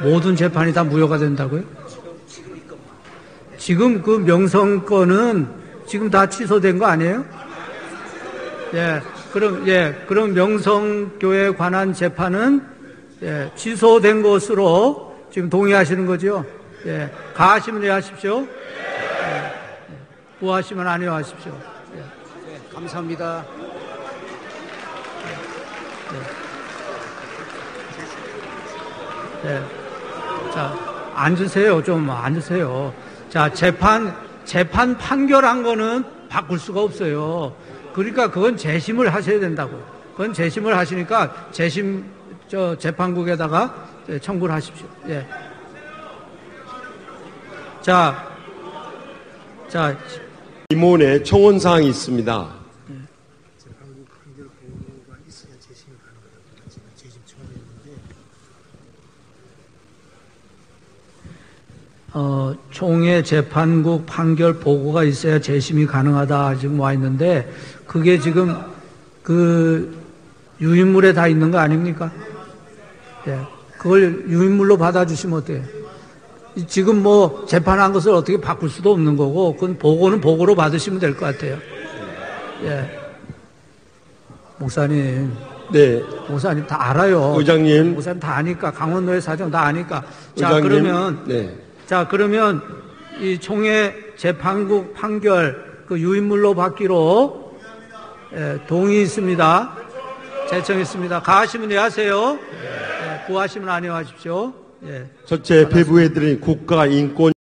모든 재판이 다 무효가 된다고요? 지금 그 명성권은 지금 다 취소된 거 아니에요? 예, 그럼, 예, 그럼 명성교에 관한 재판은, 예, 취소된 것으로 지금 동의하시는 거죠? 예, 가하시면 예 하십시오. 예, 구하시면 아니요 하십시오. 예, 예, 감사합니다. 예, 예. 자, 앉으세요. 좀 앉으세요. 자, 재판, 재판 판결한 거는 바꿀 수가 없어요. 그러니까 그건 재심을 하셔야 된다고요. 그건 재심을 하시니까 재심, 저, 재판국에다가 청구를 하십시오. 예. 자, 자, 이문에 청원 사항이 있습니다. 한국 판결 보고가 있 어, 총회 재판국 판결 보고가 있어야 재심이 가능하다 지금 와 있는데 그게 지금 그 유인물에 다 있는 거 아닙니까? 예. 그걸 유인물로 받아주시면 어때요? 이- 지금 뭐 재판한 것을 어떻게 바꿀 수도 없는 거고 그건 보고는 보고로 받으시면 될 것 같아요. 예. 목사님, 네, 목사님 다 알아요. 의장님. 목사님 다 아니까 강원도의 사정 다 아니까. 자 의장님. 그러면 네. 자, 그러면 이 총회 재판국 판결 그 유인물로 받기로 예, 동의 있습니다. 제청했습니다. 가하시면 예 하세요. 예, 구하시면 아니요 하십시오. 예. 첫째 배부해드린 국가 인권